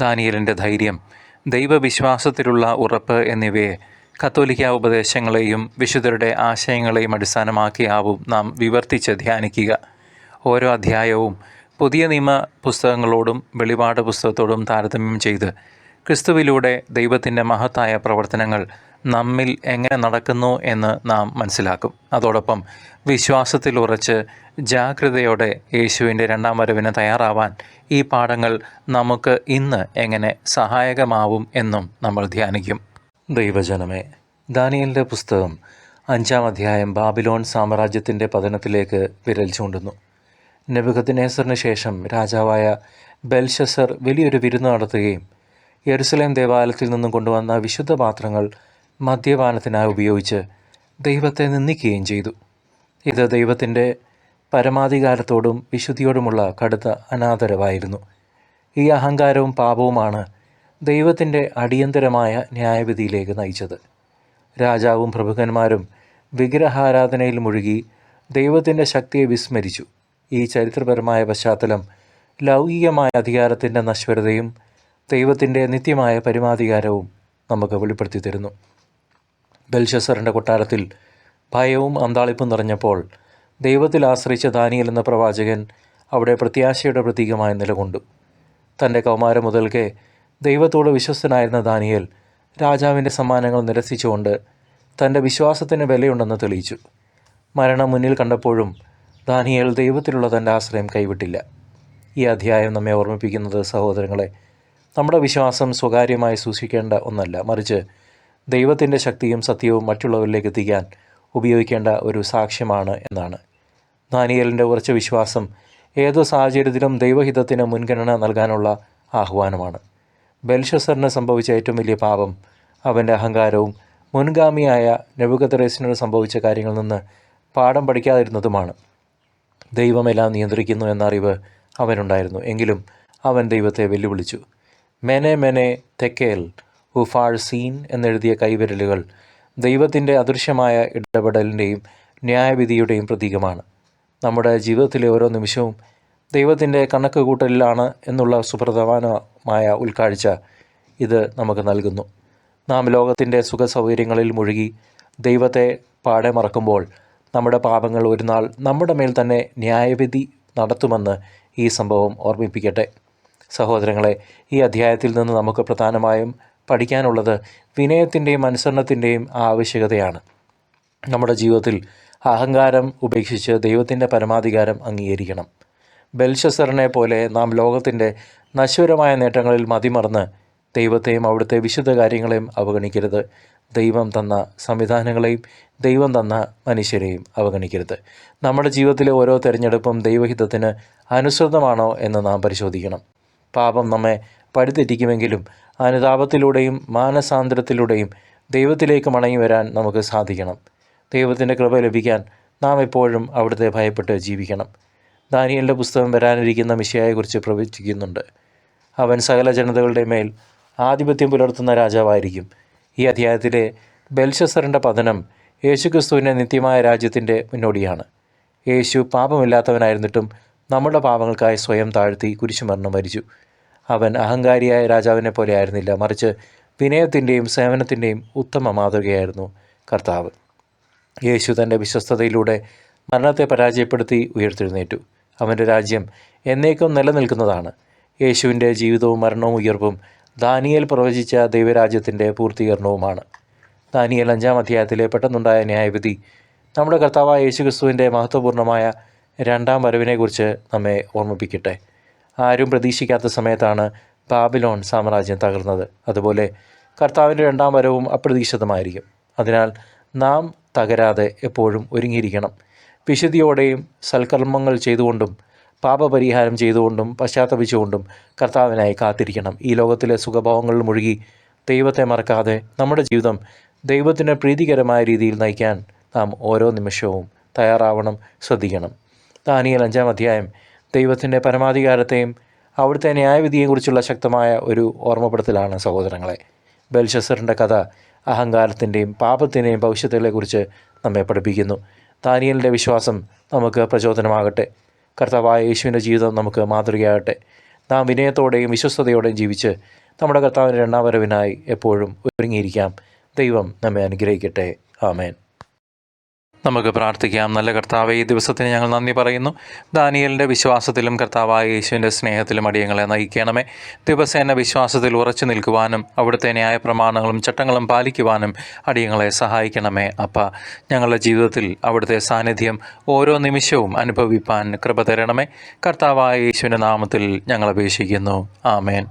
ദാനിയലിന്റെ ധൈര്യം ദൈവവിശ്വാസത്തിലുള്ള ഉറപ്പ് എന്നിവയെ കത്തോലിക്ക ഉപദേശങ്ങളെയും വിശുദ്ധരുടെ ആശയങ്ങളെയും അടിസ്ഥാനമാക്കിയാവും നാം വിവർത്തിച്ച് ധ്യാനിക്കുക. ഓരോ അധ്യായവും പുതിയ നിയമ പുസ്തകങ്ങളോടും വെളിപാട് പുസ്തകത്തോടും താരതമ്യം ചെയ്ത് ക്രിസ്തുവിലൂടെ ദൈവത്തിന്റെ മഹത്തായ പ്രവർത്തനങ്ങൾ നമ്മിൽ എങ്ങനെ നടക്കുന്നു എന്ന് നാം മനസ്സിലാക്കും. അതോടൊപ്പം വിശ്വാസത്തിൽ ഉറച്ച് ജാഗ്രതയോടെ യേശുവിന്റെ രണ്ടാം വരവിന് തയ്യാറാവാൻ ഈ പാഠങ്ങൾ നമുക്ക് ഇന്ന് എങ്ങനെ സഹായകമാവും എന്നും നമ്മൾ ധ്യാനിക്കും. ദൈവജനമേ ദാനിയലിന്റെ പുസ്തകം അഞ്ചാം അധ്യായം ബാബിലോൺ സാമ്രാജ്യത്തിന്റെ പതനത്തിലേക്ക് വിരൽ ചൂണ്ടുന്നു. നെബുഖദ്നേസറിന് ശേഷം രാജാവായ ബെൽഷസർ വലിയൊരു വിരുന്ന് നടത്തുകയും യെരുസലേം ദേവാലയത്തിൽ നിന്നും കൊണ്ടുവന്ന വിശുദ്ധ പാത്രങ്ങൾ മദ്യപാനത്തിനായി ഉപയോഗിച്ച് ദൈവത്തെ നിന്ദിക്കുകയും ചെയ്തു. ഇത് ദൈവത്തിന്റെ പരമാധികാരത്തോടും വിശുദ്ധിയോടുമുള്ള കടുത്ത അനാദരവായിരുന്നു. ഈ അഹങ്കാരവും പാപവുമാണ് ദൈവത്തിന്റെ അടിയന്തരമായ ന്യായവിധിയിലേക്ക് നയിച്ചത്. രാജാവും പ്രഭുക്കന്മാരും വിഗ്രഹാരാധനയിൽ മുഴുകി ദൈവത്തിന്റെ ശക്തിയെ വിസ്മരിച്ചു. ഈ ചരിത്രപരമായ പശ്ചാത്തലം ലൗകികമായ അധികാരത്തിന്റെ നശ്വരതയും ദൈവത്തിന്റെ നിത്യമായ പരമാധികാരവും നമുക്ക് വെളിപ്പെടുത്തി തരുന്നു. ബെൽഷസറിന്റെ കൊട്ടാരത്തിൽ ഭയവും അന്താളിപ്പും നിറഞ്ഞപ്പോൾ ദൈവത്തിൽ ആശ്രയിച്ച ദാനിയൽ എന്ന പ്രവാചകൻ അവിടെ പ്രത്യാശയുടെ പ്രതീകമായി നിലകൊണ്ടു. തന്റെ കൗമാരം മുതൽക്കേ ദൈവത്തോട് വിശ്വസ്തനായിരുന്ന ദാനിയൽ രാജാവിന്റെ സമ്മാനങ്ങൾ നിരസിച്ചുകൊണ്ട് തന്റെ വിശ്വാസത്തിന് വിലയുണ്ടെന്ന് തെളിയിച്ചു. മരണം മുന്നിൽ കണ്ടപ്പോഴും ദാനിയൽ ദൈവത്തിലുള്ള തന്റെ ആശ്രയം കൈവിട്ടില്ല. ഈ അധ്യായം നമ്മെ ഓർമ്മിപ്പിക്കുന്നത് സഹോദരങ്ങളെ നമ്മുടെ വിശ്വാസം സ്വകാര്യമായി സൂക്ഷിക്കേണ്ട ഒന്നല്ല. മറിച്ച് ദൈവത്തിന്റെ ശക്തിയും സത്യവും മറ്റുള്ളവരിലേക്ക് എത്തിക്കാൻ ഉപയോഗിക്കേണ്ട ഒരു സാക്ഷ്യമാണ് എന്നാണ്. ദാനിയലിന്റെ ഉറച്ച വിശ്വാസം ഏത് സാഹചര്യത്തിലും ദൈവഹിതത്തിന് മുൻഗണന നൽകാനുള്ള ആഹ്വാനമാണ്. ബെൽഷസറിന് സംഭവിച്ച ഏറ്റവും വലിയ പാപം അവന്റെ അഹങ്കാരവും മുൻഗാമിയായ നെബുഗദ്രേസിനോട് സംഭവിച്ച കാര്യങ്ങളിൽ നിന്ന് പാഠം പഠിക്കാതിരുന്നതുമാണ്. ദൈവമെല്ലാം നിയന്ത്രിക്കുന്നു എന്ന അറിവ് അവനുണ്ടായിരുന്നു. എങ്കിലും അവൻ ദൈവത്തെ വെല്ലുവിളിച്ചു. മെനെ മെനെ തെക്കേൽ ഉഫാൾ സീൻ എന്നെഴുതിയ കൈവിരലുകൾ ദൈവത്തിന്റെ അദൃശ്യമായ ഇടപെടലിന്റെയും ന്യായവിധിയുടെയും പ്രതീകമാണ്. നമ്മുടെ ജീവിതത്തിലെ ഓരോ നിമിഷവും ദൈവത്തിന്റെ കണക്ക് കൂട്ടലിലാണ് എന്നുള്ള സുപ്രധാനമായ ഉൾക്കാഴ്ച ഇത് നമുക്ക് നൽകുന്നു. നാം ലോകത്തിന്റെ സുഖ സൗകര്യങ്ങളിൽ മുഴുകി ദൈവത്തെ പാടെ മറക്കുമ്പോൾ നമ്മുടെ പാപങ്ങൾ ഒരു നാൾ നമ്മുടെ മേൽ തന്നെ ന്യായവിധി നടത്തുമെന്ന് ഈ സംഭവം ഓർമ്മിപ്പിക്കട്ടെ. സഹോദരങ്ങളെ ഈ അധ്യായത്തിൽ നിന്ന് നമുക്ക് പ്രധാനമായും പഠിക്കാനുള്ളത് വിനയത്തിന്റെയും അനുസരണത്തിന്റെയും ആവശ്യകതയാണ്. നമ്മുടെ ജീവിതത്തിൽ അഹങ്കാരം ഉപേക്ഷിച്ച് ദൈവത്തിന്റെ പരമാധികാരം അംഗീകരിക്കണം. ബെൽഷസറിനെ പോലെ നാം ലോകത്തിന്റെ നശ്വരമായ നേട്ടങ്ങളിൽ മതിമറന്ന് ദൈവത്തെയും അവിടുത്തെ വിശുദ്ധ കാര്യങ്ങളെയും അവഗണിക്കരുത്. ദൈവം തന്ന സംവിധാനങ്ങളെയും ദൈവം തന്ന മനുഷ്യരെയും അവഗണിക്കരുത്. നമ്മുടെ ജീവിതത്തിലെ ഓരോ തിരഞ്ഞെടുപ്പും ദൈവഹിതത്തിന് അനുസൃതമാണോ എന്ന് നാം പരിശോധിക്കണം. പാപം നമ്മെ പടിതെറ്റിക്കുമെങ്കിലും അനുതാപത്തിലൂടെയും മാനസാന്തരത്തിലൂടെയും ദൈവത്തിലേക്ക് മടങ്ങി വരാൻ നമുക്ക് സാധിക്കണം. ദൈവത്തിന്റെ കൃപ ലഭിക്കാൻ നാം എപ്പോഴും അവിടുത്തെ ഭയപ്പെട്ട് ജീവിക്കണം. ദാനിയലിന്റെ പുസ്തകം വരാനിരിക്കുന്ന മിശയായെക്കുറിച്ച് പ്രവചിക്കുന്നുണ്ട്. അവൻ സകല ജനതകളുടെ മേൽ ആധിപത്യം പുലർത്തുന്ന രാജാവായിരിക്കും. ഈ അധ്യായത്തിലെ ബെൽഷസറിന്റെ പതനം യേശുക്രിസ്തുവിന്റെ നിത്യമായ രാജ്യത്തിന്റെ മുന്നോടിയാണ്. യേശു പാപമില്ലാത്തവനായിരുന്നിട്ടും നമ്മുടെ പാപങ്ങൾക്കായി സ്വയം താഴ്ത്തി കുരിശുമരണം മരിച്ചു അവൻ അഹങ്കാരിയായ രാജാവിനെ പോലെ ആയിരുന്നില്ല. മറിച്ച് വിനയത്തിന്റെയും സേവനത്തിന്റെയും ഉത്തമ മാതൃകയായിരുന്നു കർത്താവ്. യേശു തന്റെ വിശ്വസ്തതയിലൂടെ മരണത്തെ പരാജയപ്പെടുത്തി ഉയർത്തെഴുന്നേറ്റു. അവന്റെ രാജ്യം എന്നേക്കും നിലനിൽക്കുന്നതാണ്. യേശുവിന്റെ ജീവിതവും മരണവും ഉയർപ്പും ദാനിയൽ പ്രവചിച്ച ദൈവരാജ്യത്തിന്റെ പൂർത്തീകരണവുമാണ്. ദാനിയൽ അഞ്ചാം അധ്യായത്തിലെ പെട്ടെന്നുണ്ടായ ന്യായവിധി നമ്മുടെ കർത്താവായ യേശുക്രിസ്തുവിന്റെ മഹത്വപൂർണമായ രണ്ടാം വരവിനെക്കുറിച്ച് നമ്മെ ഓർമ്മിപ്പിക്കട്ടെ. ആരും പ്രതീക്ഷിക്കാത്ത സമയത്താണ് ബാബിലോൺ സാമ്രാജ്യം തകർന്നത്. അതുപോലെ കർത്താവിന്റെ രണ്ടാം വരവും അപ്രതീക്ഷിതമായിരിക്കും. അതിനാൽ നാം തകരാതെ എപ്പോഴും ഒരുങ്ങിയിരിക്കണം. വിശുദ്ധിയോടെയും സൽക്കർമ്മങ്ങൾ ചെയ്തുകൊണ്ടും പാപപരിഹാരം ചെയ്തുകൊണ്ടും പശ്ചാത്തപിച്ചുകൊണ്ടും കർത്താവിനായി കാത്തിരിക്കണം. ഈ ലോകത്തിലെ സുഖഭാവങ്ങളിൽ മുഴുകി ദൈവത്തെ മറക്കാതെ നമ്മുടെ ജീവിതം ദൈവത്തിന് പ്രീതികരമായ രീതിയിൽ നയിക്കാൻ നാം ഓരോ നിമിഷവും തയ്യാറാവണം ശ്രദ്ധിക്കണം. ദാനിയൽ അഞ്ചാം അധ്യായം ദൈവത്തിന്റെ പരമാധികാരത്തെയും അവിടുത്തെ ന്യായവിധിയെക്കുറിച്ചുള്ള ശക്തമായ ഒരു ഓർമ്മപ്പെടുത്തലാണ് സഹോദരങ്ങളെ. ബെൽഷസറിന്റെ കഥ അഹങ്കാരത്തിന്റെയും പാപത്തിന്റെയും ഭവിഷ്യത്തുകളെക്കുറിച്ച് നമ്മെ പഠിപ്പിക്കുന്നു. ദാനിയലിന്റെ വിശ്വാസം നമുക്ക് പ്രചോദനമാകട്ടെ. കർത്താവായ യേശുവിന്റെ ജീവിതം നമുക്ക് മാതൃകയാകട്ടെ. നാം വിനയത്തോടെയും വിശ്വസ്തയോടെയും ജീവിച്ച് നമ്മുടെ കർത്താവിന്റെ രണ്ടാം വരവിനായി എപ്പോഴും ഒരുങ്ങിയിരിക്കാം. ദൈവം നമ്മെ അനുഗ്രഹിക്കട്ടെ. ആമേൻ. നമുക്ക് പ്രാർത്ഥിക്കാം. നല്ല കർത്താവ് ഈ ദിവസത്തിന് ഞങ്ങൾ നന്ദി പറയുന്നു. ദാനിയലിന്റെ വിശ്വാസത്തിലും കർത്താവായ യേശുവിന്റെ സ്നേഹത്തിലും അടിയങ്ങളെ നയിക്കണമേ. ദിവസേന വിശ്വാസത്തിൽ ഉറച്ചു നിൽക്കുവാനും അവിടുത്തെ ന്യായ പ്രമാണങ്ങളും ചട്ടങ്ങളും പാലിക്കുവാനും അടിയങ്ങളെ സഹായിക്കണമേ അപ്പ. ഞങ്ങളുടെ ജീവിതത്തിൽ അവിടുത്തെ സാന്നിധ്യം ഓരോ നിമിഷവും അനുഭവിപ്പാൻ കൃപ തരണമേ. കർത്താവായ യേശുവിന്റെ നാമത്തിൽ ഞങ്ങൾ അപേക്ഷിക്കുന്നു. ആമേൻ.